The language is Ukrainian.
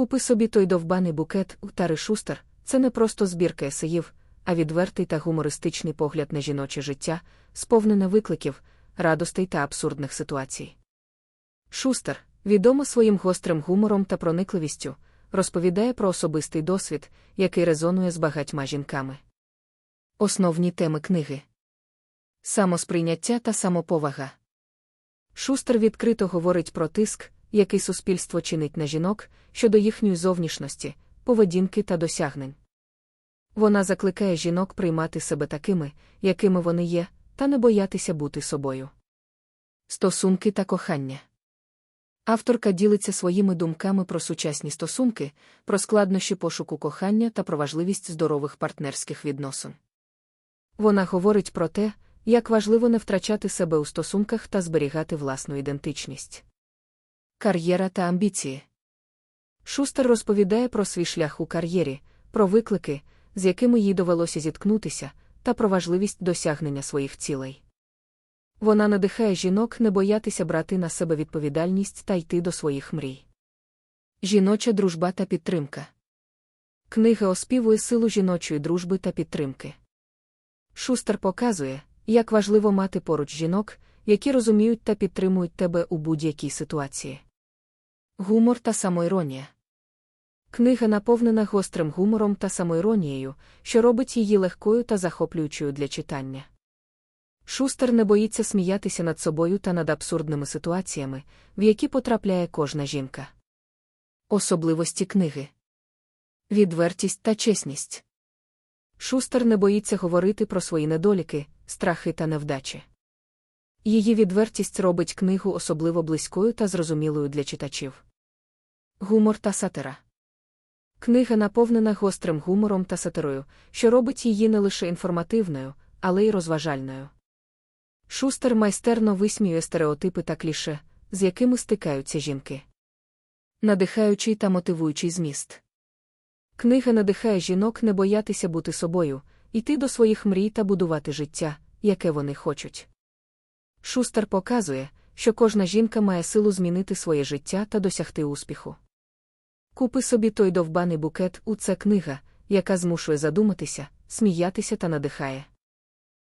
Купи собі той довбаний букет у Тари Шустер це не просто збірка есеїв, а відвертий та гумористичний погляд на жіноче життя, сповнене викликів, радостей та абсурдних ситуацій. Шустер, відома своїм гострим гумором та проникливістю, розповідає про особистий досвід, який резонує з багатьма жінками. Основні теми книги самосприйняття та самоповага. Шустер відкрито говорить про тиск, який суспільство чинить на жінок щодо їхньої зовнішності, поведінки та досягнень. Вона закликає жінок приймати себе такими, якими вони є, та не боятися бути собою. Стосунки та кохання. Авторка ділиться своїми думками про сучасні стосунки, про складнощі пошуку кохання та про важливість здорових партнерських відносин. Вона говорить про те, як важливо не втрачати себе у стосунках та зберігати власну ідентичність. Кар'єра та амбіції. Шустер розповідає про свій шлях у кар'єрі, про виклики, з якими їй довелося зіткнутися, та про важливість досягнення своїх цілей. Вона надихає жінок не боятися брати на себе відповідальність та йти до своїх мрій. Жіноча дружба та підтримка. Книга оспівує силу жіночої дружби та підтримки. Шустер показує, як важливо мати поруч жінок, які розуміють та підтримують тебе у будь-якій ситуації. Гумор та самоіронія. Книга наповнена гострим гумором та самоіронією, що робить її легкою та захоплюючою для читання. Шустер не боїться сміятися над собою та над абсурдними ситуаціями, в які потрапляє кожна жінка. Особливості книги Відвертість та чесність. Шустер не боїться говорити про свої недоліки, страхи та невдачі. Її відвертість робить книгу особливо близькою та зрозумілою для читачів. Гумор та сатира. Книга наповнена гострим гумором та сатирою, що робить її не лише інформативною, але й розважальною. Шустер майстерно висміює стереотипи та кліше, з якими стикаються жінки. Надихаючий та мотивуючий зміст. Книга надихає жінок не боятися бути собою, йти до своїх мрій та будувати життя, яке вони хочуть. Шустер показує, що кожна жінка має силу змінити своє життя та досягти успіху. Купи собі той довбаний букет у це книга, яка змушує задуматися, сміятися та надихає.